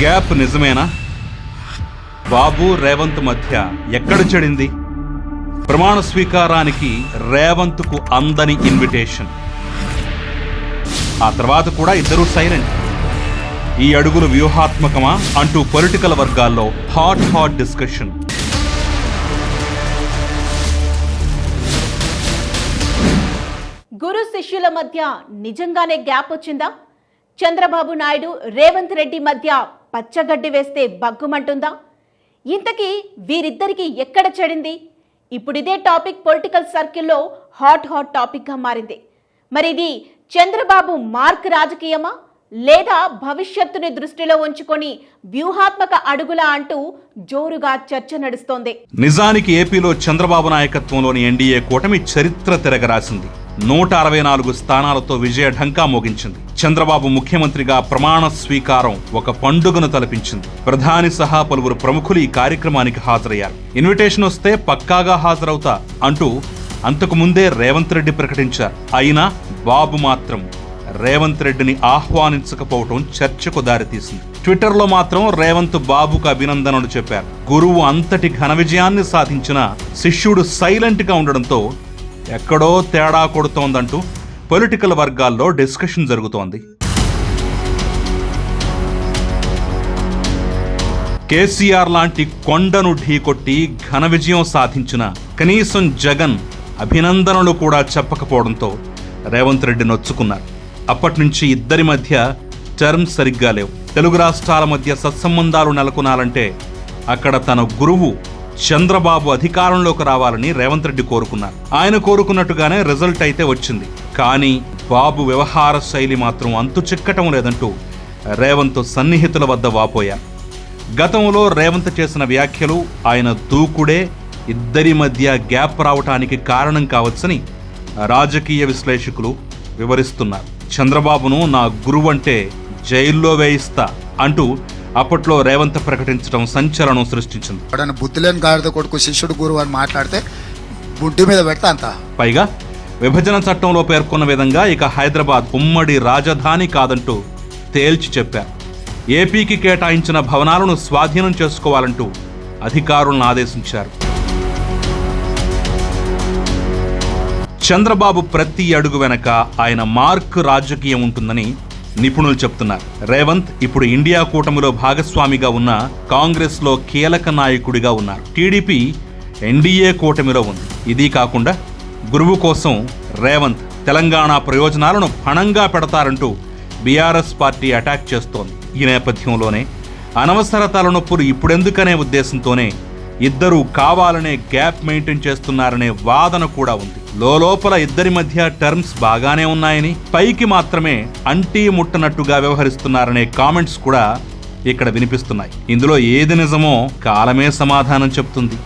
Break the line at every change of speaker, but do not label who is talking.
Gap నిజమేనా? బాబు రేవంత్ మధ్య ఎక్కడ చెడింది? ప్రమాణ స్వీకారానికి రేవంత్కు అందని ఇన్విటేషన్. ఆ తర్వాత కూడా ఇద్దరూ సైలెంట్. ఈ అడుగులు వ్యూహాత్మకమా అంటూ పొలిటికల్ వర్గాల్లో హాట్ హాట్ డిస్కషన్.
గురు శిష్యుల మధ్య నిజంగానే గ్యాప్ వచ్చిందా? చంద్రబాబు నాయుడు రేవంత్ రెడ్డి మధ్య పచ్చగడ్డి వేస్తే బగ్గుమంటుందా ఇంతకీ వీరిద్దరికి ఎక్కడ చెడింది? ఇప్పుడు ఇదే టాపిక్ పొలిటికల్ సర్కిల్లో హాట్ హాట్ టాపిక్గా మారింది. మరి ఇది చంద్రబాబు మార్క్ రాజకీయమా? లేదా భవిష్యత్తుని దృష్టిలో ఉంచుకొని వ్యూహాత్మక అడుగులా అంటూ జోరుగా చర్చ నడుస్తోంది.
నిజానికి ఏపీలో చంద్రబాబు నాయకత్వంలోని ఎన్డీఏ కూటమి చరిత్ర తిరగరాసింది. నూట అరవై నాలుగు స్థానాలతో విజయ ఢంకా మోగించింది. చంద్రబాబు ముఖ్యమంత్రిగా ప్రమాణ స్వీకారం ఒక పండుగను తలపించింది. ప్రధాని సహా పలువురు ప్రముఖులు ఈ కార్యక్రమానికి హాజరయ్యారు. ఇన్విటేషన్ వస్తే పక్కాగా హాజరవుతా అంటూ అంతకు ముందే రేవంత్ రెడ్డి ప్రకటించారు. అయినా బాబు మాత్రం రేవంత్ రెడ్డిని ఆహ్వానించకపోవటం చర్చకు దారితీసింది. ట్విట్టర్లో మాత్రం రేవంత్ బాబుకు అభినందనలు చెప్పారు. గురువు అంతటి ఘన విజయాన్ని సాధించిన శిష్యుడు సైలెంట్గా ఉండడంతో ఎక్కడో తేడా కొడుతోందంటూ పొలిటికల్ వర్గాల్లో డిస్కషన్ జరుగుతోంది. కేసీఆర్ లాంటి కొండను ఢీకొట్టి ఘన విజయం సాధించిన కనీసం జగన్ అభినందనలు కూడా చెప్పకపోవడంతో రేవంత్ రెడ్డి నొచ్చుకున్నారు. అప్పటి నుంచి ఇద్దరి మధ్య టర్మ్స్ సరిగ్గా లేవు. తెలుగు రాష్ట్రాల మధ్య సత్సంబంధాలు నెలకొనాలంటే అక్కడ తన గురువు చంద్రబాబు అధికారంలోకి రావాలని రేవంత్ రెడ్డి కోరుకున్నారు. ఆయన కోరుకున్నట్టుగానే రిజల్ట్ అయితే వచ్చింది. కానీ బాబు వ్యవహార శైలి మాత్రం అంతు చిక్కటం లేదంటూ రేవంత్ సన్నిహితుల వద్ద వాపోయారు. గతంలో రేవంత్ చేసిన వ్యాఖ్యలు ఆయన దూకుడే ఇద్దరి మధ్య గ్యాప్ రావటానికి కారణం కావచ్చని రాజకీయ విశ్లేషకులు వివరిస్తున్నారు. చంద్రబాబును నా గురువంటే జైల్లో వేయిస్తా అంటూ అప్పట్లో రేవంత్ ప్రకటించడం సంచలనం సృష్టించింది.
ఎవడన్నా బుద్ధి లేని గాడిద కొడుకు శిష్యుడు గురువు అని మాట్లాడితే బుడ్డి మీద పెడతా అంత.
పైగా విభజన చట్టంలో పేర్కొన్న విధంగా ఇక హైదరాబాద్ ఉమ్మడి రాజధాని కాదంటూ తేల్చి చెప్పారు ఏపీకి కేటాయించిన భవనాలను స్వాధీనం చేసుకోవాలంటూ అధికారులను ఆదేశించారు. చంద్రబాబు ప్రతి అడుగు వెనక ఆయన మార్క్ రాజకీయం ఉంటుందని నిపుణులు చెప్తున్నారు రేవంత్ ఇప్పుడు ఇండియా కూటమిలో భాగస్వామిగా ఉన్న కాంగ్రెస్లో కీలక నాయకుడిగా ఉన్నారు టీడీపీ ఎన్డీఏ కూటమిలో ఉంది. ఇది కాకుండా గురువు కోసం రేవంత్ తెలంగాణ ప్రయోజనాలను పణంగా పెడతారంటూ బీఆర్ఎస్ పార్టీ అటాక్ చేస్తోంది. ఈ నేపథ్యంలోనే అనవసర తలనొప్పులు ఇప్పుడెందుకనే ఉద్దేశంతోనే ఇద్దరూ కావాలనే గ్యాప్ మెయింటైన్ చేస్తున్నారనే వాదన కూడా ఉంది. లోపల ఇద్దరి మధ్య టర్మ్స్ బాగానే ఉన్నాయని పైకి మాత్రమే అంటీ ముట్టనట్టుగా వ్యవహరిస్తున్నారనే కామెంట్స్ కూడా ఇక్కడ వినిపిస్తున్నాయి. ఇందులో ఏది నిజమో కాలమే సమాధానం చెప్తుంది.